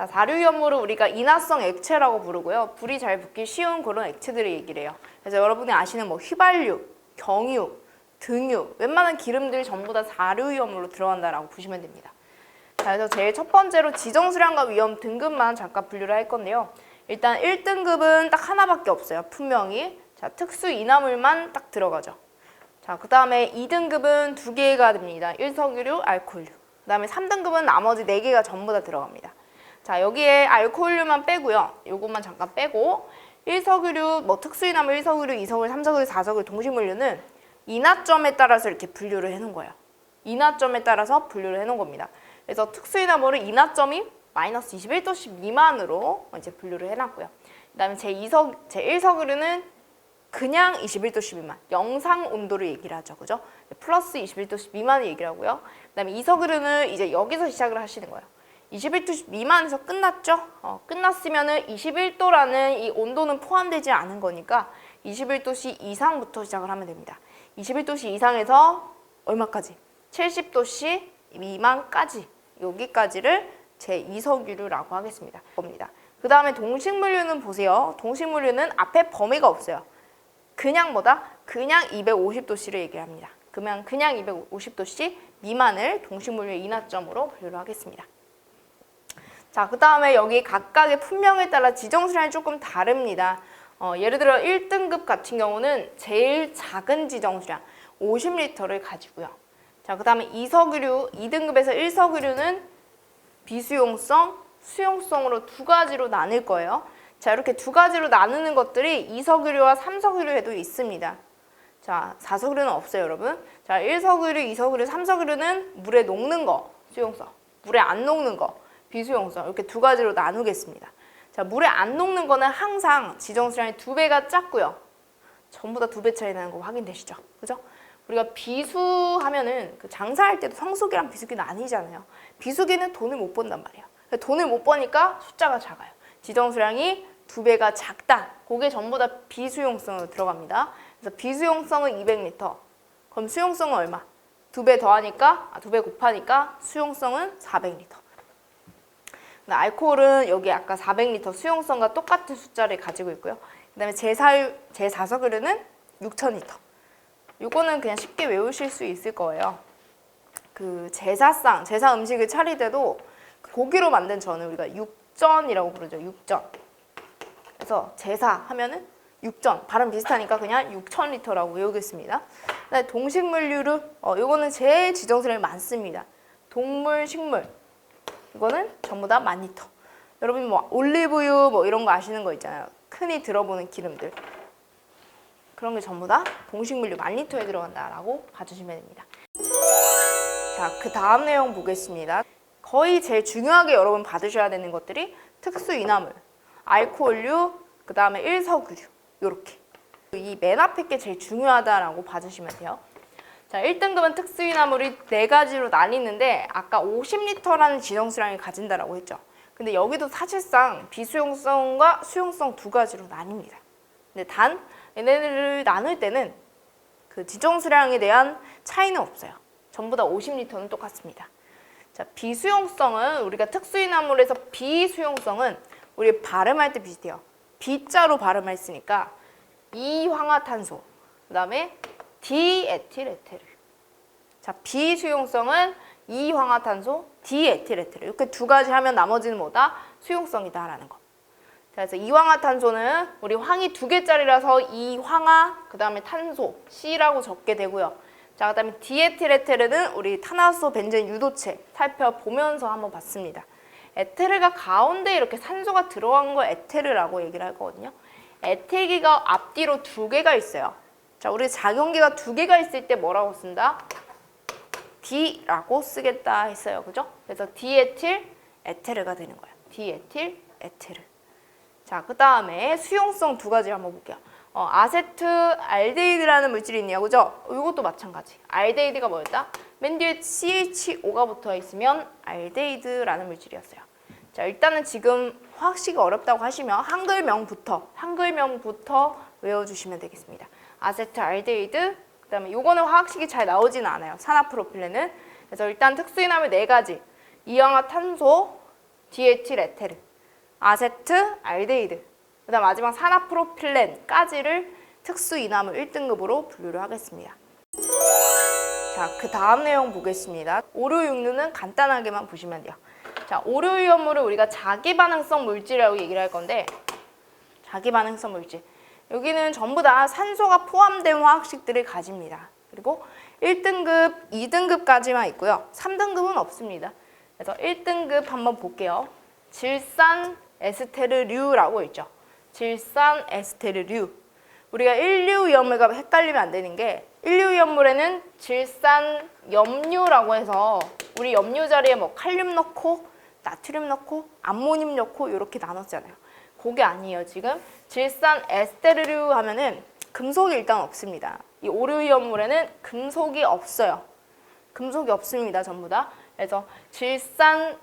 자, 사류염물을 우리가 인화성 액체라고 부르고요. 불이 잘 붙기 쉬운 그런 액체들을 얘기를 해요. 그래서 여러분이 아시는 뭐 휘발유, 경유, 등유, 웬만한 기름들이 전부 다 사류염으로 들어간다라고 보시면 됩니다. 자, 그래서 제일 첫 번째로 지정수량과 위험 등급만 잠깐 분류를 할 건데요. 일단 1등급은 딱 하나밖에 없어요. 분명히. 자, 특수 인화물만 딱 들어가죠. 자, 그 다음에 2등급은 두 개가 됩니다. 일석유류, 알코올류. 그 다음에 3등급은 나머지 네 개가 전부 다 들어갑니다. 자, 여기에 알코올류만 빼고요. 요것만 잠깐 빼고 일석유류, 뭐 특수인화물 1석유류, 2석유류, 3석유류, 4석유류, 동식물류는 인화점에 따라서 이렇게 분류를 해놓은 거예요. 인화점에 따라서 분류를 해놓은 겁니다. 그래서 특수인화물은 인화점이 마이너스 21도씨 미만으로 이제 분류를 해놨고요. 그 다음에 제 2석, 제 1석유류는 그냥 21도씨 미만, 영상 온도를 얘기를 하죠, 그죠? 플러스 21도씨 미만을 얘기를 하고요. 그 다음에 2석유류는 이제 여기서 시작을 하시는 거예요. 21도 미만에서 끝났죠? 어, 끝났으면은 21도라는 이 온도는 포함되지 않은 거니까 21도씨 이상부터 시작을 하면 됩니다. 21도씨 이상에서 얼마까지? 70도씨 미만까지 여기까지를 제 이석유류라고 하겠습니다. 겁니다. 그 다음에 동식물류는 보세요. 동식물류는 앞에 범위가 없어요. 그냥 뭐다? 그냥 250도씨를 얘기합니다. 그러면 그냥 250도씨 미만을 동식물류 인하점으로 분류를 하겠습니다. 자, 그 다음에 여기 각각의 품명에 따라 지정 수량이 조금 다릅니다. 어, 예를 들어 1등급 같은 경우는 제일 작은 지정 수량 50리터를 가지고요. 자, 그 다음에 2석유류, 2등급에서 1석유류는 비수용성, 수용성으로 두 가지로 나눌 거예요. 자, 이렇게 두 가지로 나누는 것들이 2석유류와 3석유류에도 있습니다. 자, 4석유류는 없어요, 여러분. 자, 1석유류, 2석유류, 3석유류는 물에 녹는 거, 수용성. 물에 안 녹는 거, 비수용성. 이렇게 두 가지로 나누겠습니다. 자, 물에 안 녹는 거는 항상 지정수량이 두 배가 작고요. 전부 다 두 배 차이 나는 거 확인되시죠? 그죠? 우리가 비수하면은 그 장사할 때도 성수기랑 비수기는 아니잖아요. 비수기는 돈을 못 번단 말이에요. 돈을 못 버니까 숫자가 작아요. 지정수량이 두 배가 작다. 그게 전부 다 비수용성으로 들어갑니다. 그래서 비수용성은 200리터. 그럼 수용성은 얼마? 두 배 더하니까 아, 두 배 곱하니까 수용성은 400리터. 알코올은 여기 아까 400리터 수용성과 똑같은 숫자를 가지고 있고요. 그다음에 제사 제사석유류는 6,000리터. 이거는 그냥 쉽게 외우실 수 있을 거예요. 그 제사상, 제사 음식을 차릴 때도 고기로 만든 전을 우리가 육전이라고 부르죠. 육전. 그래서 제사 하면은 육전 발음 비슷하니까 그냥 6,000리터라고 외우겠습니다. 동식물류를 어 이거는 제일 지정수량이 많습니다. 동물, 식물 이거는 전부 다 만 리터. 여러분 뭐 올리브유 뭐 이런 거 아시는 거 있잖아요. 흔히 들어보는 기름들. 그런 게 전부 다 동식물류 만 리터에 들어간다라고 봐주시면 됩니다. 자, 그 다음 내용 보겠습니다. 거의 제일 중요하게 여러분 받으셔야 되는 것들이 특수 인화물, 알코올류, 그 다음에 일석유류 요렇게. 이 맨 앞에 게 제일 중요하다라고 봐주시면 돼요. 자, 1등급은 특수 인 화물이 네 가지로 나뉘는데 아까 50리터라는 지정수량을 가진다라고 했죠. 근데 여기도 사실상 비수용성과 수용성 두 가지로 나뉩니다. 근데 단 얘네들을 나눌 때는 그 지정수량에 대한 차이는 없어요. 전부 다 50리터는 똑같습니다. 자, 비수용성은 우리가 특수인 화물에서 비수용성은 우리 발음할 때 비슷해요. B자로 발음했으니까 이황화탄소, 그 다음에 디에틸에테르. 자, 비수용성은 이황화탄소, 디에틸에테르. 이렇게 두 가지 하면 나머지는 뭐다? 수용성이다라는 거. 자, 그래서 이황화탄소는 우리 황이 두 개짜리라서 이황화, 그 다음에 탄소, C라고 적게 되고요. 자, 그 다음에 디에틸에테르는 우리 탄화수 벤젠 유도체 살펴보면서 한번 봤습니다. 에테르가 가운데 이렇게 산소가 들어간 걸 에테르라고 얘기를 할 거거든요. 에틸기가 앞뒤로 두 개가 있어요. 자, 우리 작용기가 두 개가 있을 때 뭐라고 쓴다? D라고 쓰겠다 했어요. 그죠? 그래서 디에틸 에테르가 되는 거예요. 디에틸 에테르. 자, 그 다음에 수용성 두 가지 한번 볼게요. 어, 아세트 알데히드라는 물질이 있네요. 그죠? 이것도 마찬가지. 알데히드가 뭐였다? 맨 뒤에 CHO가 붙어 있으면 알데히드라는 물질이었어요. 자, 일단은 지금 화학식이 어렵다고 하시면 한글명부터, 한글명부터 외워주시면 되겠습니다. 아세트 알데히드, 그 다음에 요거는 화학식이 잘 나오지는 않아요. 산화 프로필렌은. 그래서 일단 특수인화물 네 가지. 이氧화탄소, 디에틸 에테르, 아세트 알데히드, 그다음 마지막 산화 프로필렌까지를 특수 이남을 1등급으로 분류를 하겠습니다. 자, 그 다음 내용 보겠습니다. 오류 육류는 간단하게만 보시면 돼요. 자, 오류 위험물을 우리가 자기 반응성 물질이라고 얘기를 할 건데 자기 반응성 물질. 여기는 전부 다 산소가 포함된 화학식들을 가집니다. 그리고 1등급, 2등급까지만 있고요. 3등급은 없습니다. 그래서 1등급 한번 볼게요. 질산 에스테르류라고 있죠. 질산 에스테르류. 우리가 일류 위험물과 헷갈리면 안 되는 게 일류 위험물에는 질산 염류라고 해서 우리 염류 자리에 뭐 칼륨 넣고 나트륨 넣고 암모늄 넣고 이렇게 나눴잖아요. 그게 아니에요. 지금 질산 에스테르류 하면은 금속이 일단 없습니다. 이 오류 위험물에는 금속이 없어요. 금속이 없습니다. 전부 다. 그래서 질산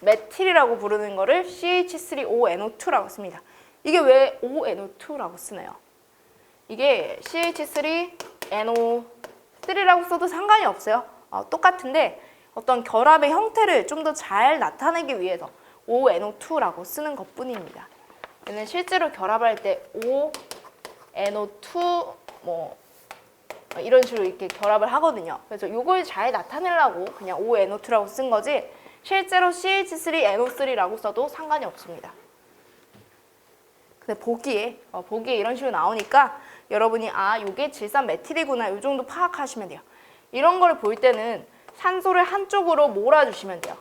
메틸이라고 부르는 거를 CH3ONO2라고 씁니다. 이게 왜 ONO2라고 쓰나요? 이게 CH3NO3라고 써도 상관이 없어요. 어, 똑같은데 어떤 결합의 형태를 좀 더 잘 나타내기 위해서 ONO2라고 쓰는 것 뿐입니다. 얘는 실제로 결합할 때 ONO2 뭐 이런 식으로 이렇게 결합을 하거든요. 그래서 이걸 잘 나타내려고 그냥 ONO2라고 쓴 거지 실제로 CH3NO3라고 써도 상관이 없습니다. 근데 보기에 어, 보기에 이런 식으로 나오니까 여러분이 아 이게 질산 메틸이구나 이 정도 파악하시면 돼요. 이런 걸볼 때는 산소를 한쪽으로 몰아주시면 돼요.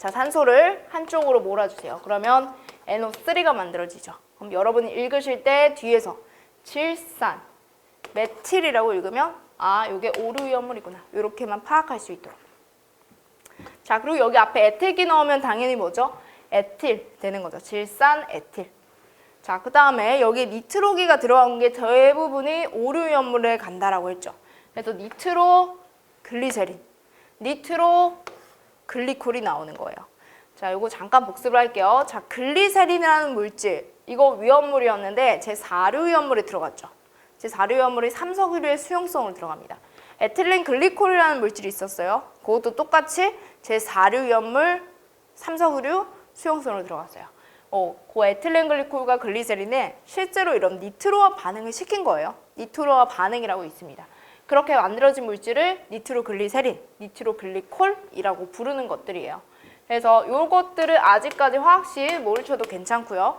자 산소를 한쪽으로 몰아주세요. 그러면 NO3가 만들어지죠. 그럼 여러분이 읽으실 때 뒤에서 질산 메틸이라고 읽으면 아 이게 오류 위험물이구나 이렇게만 파악할 수 있도록. 자 그리고 여기 앞에 에틸기 넣으면 당연히 뭐죠? 에틸 되는 거죠. 질산 에틸. 자, 그 다음에 여기 니트로기가 들어간 게 대부분이 오류 연물에 간다라고 했죠. 그래서 니트로 글리세린, 니트로 글리콜이 나오는 거예요. 자, 이거 잠깐 복습을 할게요. 자, 글리세린이라는 물질, 이거 위험물이었는데 제 4류 위험물에 들어갔죠. 제 4류 위험물이 삼석유류의 수용성으로 들어갑니다. 에틸렌 글리콜이라는 물질이 있었어요. 그것도 똑같이 제 4류 위험물 삼석유류 수용성으로 들어갔어요. 어, 그 에틸렌 글리콜과 글리세린에 실제로 이런 니트로와 반응을 시킨 거예요. 니트로와 반응이라고 있습니다. 그렇게 만들어진 물질을 니트로글리세린, 니트로글리콜이라고 부르는 것들이에요. 그래서 이것들을 아직까지 화학식 모르셔도 괜찮고요.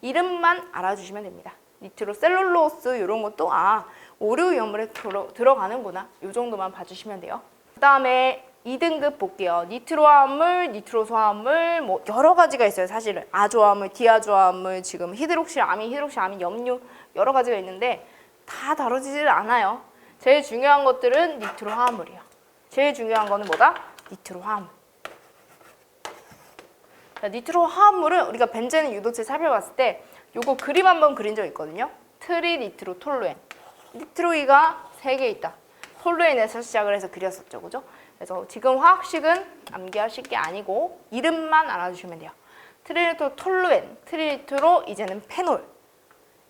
이름만 알아주시면 됩니다. 니트로셀룰로스 이런 것도 아 오류 위험물에 들어, 들어 가는구나. 이 정도만 봐주시면 돼요. 그 다음에 2등급 볼게요. 니트로 화합물, 니트로소 화합물 뭐 여러 가지가 있어요. 사실은 아조 화합물, 디아조 화합물, 지금 히드록실 아민, 히드록실 아민, 염류 여러 가지가 있는데 다 다뤄지질 않아요. 제일 중요한 것들은 니트로 화합물이에요. 제일 중요한 거는 뭐다? 니트로 화합물. 자, 니트로 화합물은 우리가 벤제는 유도체 살펴봤을 때 요거 그림 한번 그린 적 있거든요. 트리 니트로 톨루엔. 니트로이가 세개 있다. 톨루엔에서 시작을 해서 그렸었죠. 그죠? 그래서 지금 화학식은 암기하실 게 아니고 이름만 알아주시면 돼요. 트리니트로 톨루엔, 트리니트로 이제는 페놀.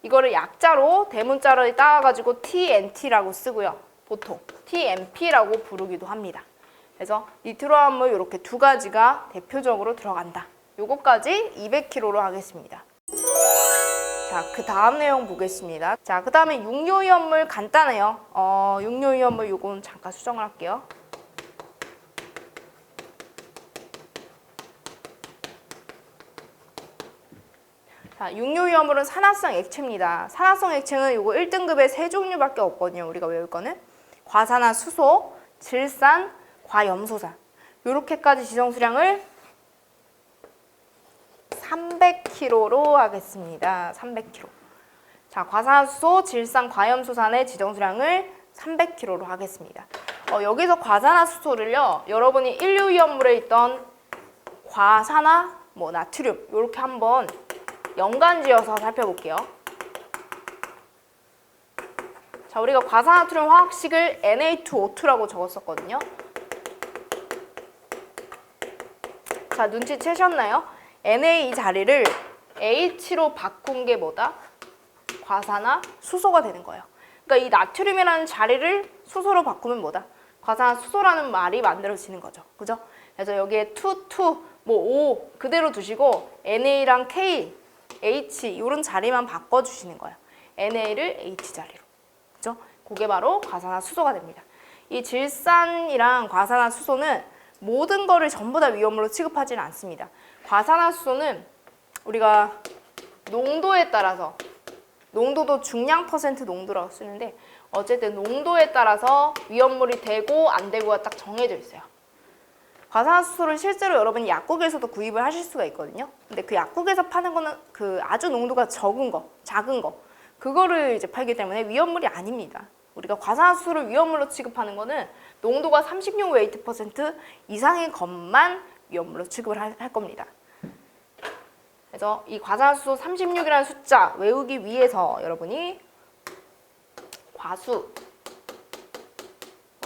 이거를 약자로 대문자로 따가지고 TNT라고 쓰고요. 보통 TMP라고 부르기도 합니다. 그래서 니트로암물 이렇게 두 가지가 대표적으로 들어간다. 요거까지 200kg로 하겠습니다. 자, 그 다음 내용 보겠습니다. 자, 그 다음에 육료위험물 간단해요. 어, 육료위험물 요건 잠깐 수정을 할게요. 자, 육류위험물은 산화성 액체입니다. 산화성 액체는 요거 1등급에 세 종류밖에 없거든요. 우리가 외울 거는 과산화 수소, 질산, 과염소산. 요렇게까지 지정수량을 300kg로 하겠습니다. 300kg. 자, 과산화수소, 질산, 과염소산의 지정수량을 300kg로 하겠습니다. 어, 여기서 과산화수소를요, 여러분이 인류 위험물에 있던 과산화, 뭐 나트륨 이렇게 한번 연관지어서 살펴볼게요. 자, 우리가 과산화트륨 화학식을 Na2O2라고 적었었거든요. 자, 눈치채셨나요? Na 이 자리를 H로 바꾼 게 뭐다? 과산화 수소가 되는 거예요. 그러니까 이 나트륨이라는 자리를 수소로 바꾸면 뭐다? 과산화 수소라는 말이 만들어지는 거죠. 그죠? 그래서 여기에 투, 투, 뭐 O 그대로 두시고 NA랑 K, H 이런 자리만 바꿔주시는 거예요. NA를 H 자리로. 그죠? 그게 바로 과산화수소가 됩니다. 이 질산이랑 과산화수소는 모든 거를 전부 다 위험으로 취급하지는 않습니다. 과산화수소는 우리가 농도에 따라서 농도도 중량 퍼센트 농도라고 쓰는데 어쨌든 농도에 따라서 위험물이 되고 안 되고가 딱 정해져 있어요. 과산화수소를 실제로 여러분이 약국에서도 구입을 하실 수가 있거든요. 근데 그 약국에서 파는 거는 그 아주 농도가 적은 거, 작은 거, 그거를 이제 팔기 때문에 위험물이 아닙니다. 우리가 과산화수소를 위험물로 취급하는 거는 농도가 36 웨이트 퍼센트 이상인 것만 위험물로 취급을 할, 할 겁니다. 그래서 이 과산화수소 36이라는 숫자 외우기 위해서 여러분이 과수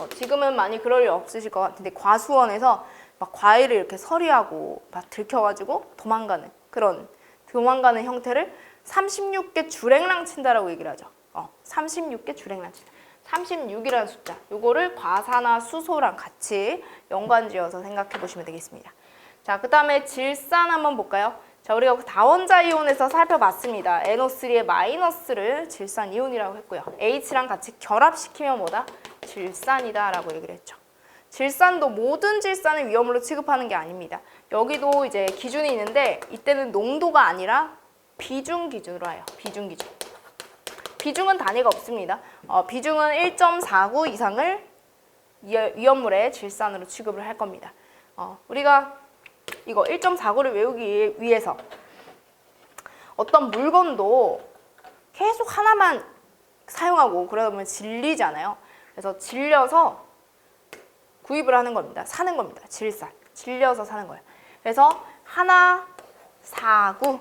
어, 지금은 많이 그럴 일 없으실 것 같은데 과수원에서 막 과일을 이렇게 서리하고 막 들켜가지고 도망가는 그런 도망가는 형태를 36개 주랭랑 친다라고 얘기를 하죠. 어, 36개 주랭랑 친다. 36이라는 숫자, 요거를 과산화수소랑 같이 연관지어서 생각해 보시면 되겠습니다. 자, 그 다음에 질산 한번 볼까요? 자, 우리가 그 다원자 이온에서 살펴봤습니다. NO3의 마이너스를 질산 이온이라고 했고요. H랑 같이 결합시키면 뭐다? 질산이다라고 얘기를 했죠. 질산도 모든 질산을 위험으로 취급하는 게 아닙니다. 여기도 이제 기준이 있는데 이때는 농도가 아니라 비중 기준으로 해요. 비중 기준. 비중은 단위가 없습니다. 어, 비중은 1.49 이상을 위- 위험물의 질산으로 취급을 할 겁니다. 어, 우리가 이거 1.49를 외우기 위해서 어떤 물건도 계속 하나만 사용하고 그러다 보면 질리잖아요. 그래서 질려서 구입을 하는 겁니다. 사는 겁니다. 질산. 질려서 사는 거예요. 그래서 하나 사구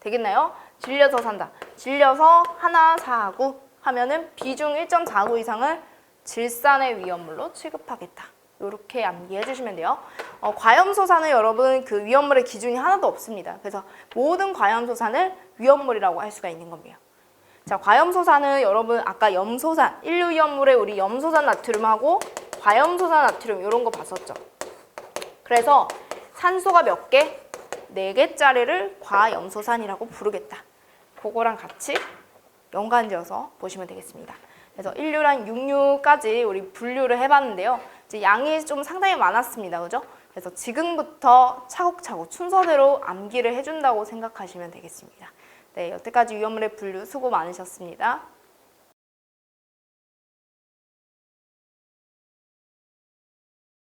되겠나요? 질려서 산다. 질려서 하나 사구 하면은 비중 1.49 이상을 질산의 위험물로 취급하겠다. 이렇게 암기해 주시면 돼요. 어, 과염소산은 여러분 그 위험물의 기준이 하나도 없습니다. 그래서 모든 과염소산을 위험물이라고 할 수가 있는 겁니다. 자, 과염소산은 여러분 아까 염소산, 인류 위험물에 우리 염소산 나트륨하고 과염소산 나트륨 이런 거 봤었죠. 그래서 산소가 몇 개? 네 개짜리를 과염소산이라고 부르겠다. 그거랑 같이 연관지어서 보시면 되겠습니다. 그래서 인류랑 육류까지 우리 분류를 해봤는데요. 이제 양이 좀 상당히 많았습니다. 그죠? 그래서 지금부터 차곡차곡 순서대로 암기를 해준다고 생각하시면 되겠습니다. 네, 여태까지 위험물의 분류 수고 많으셨습니다.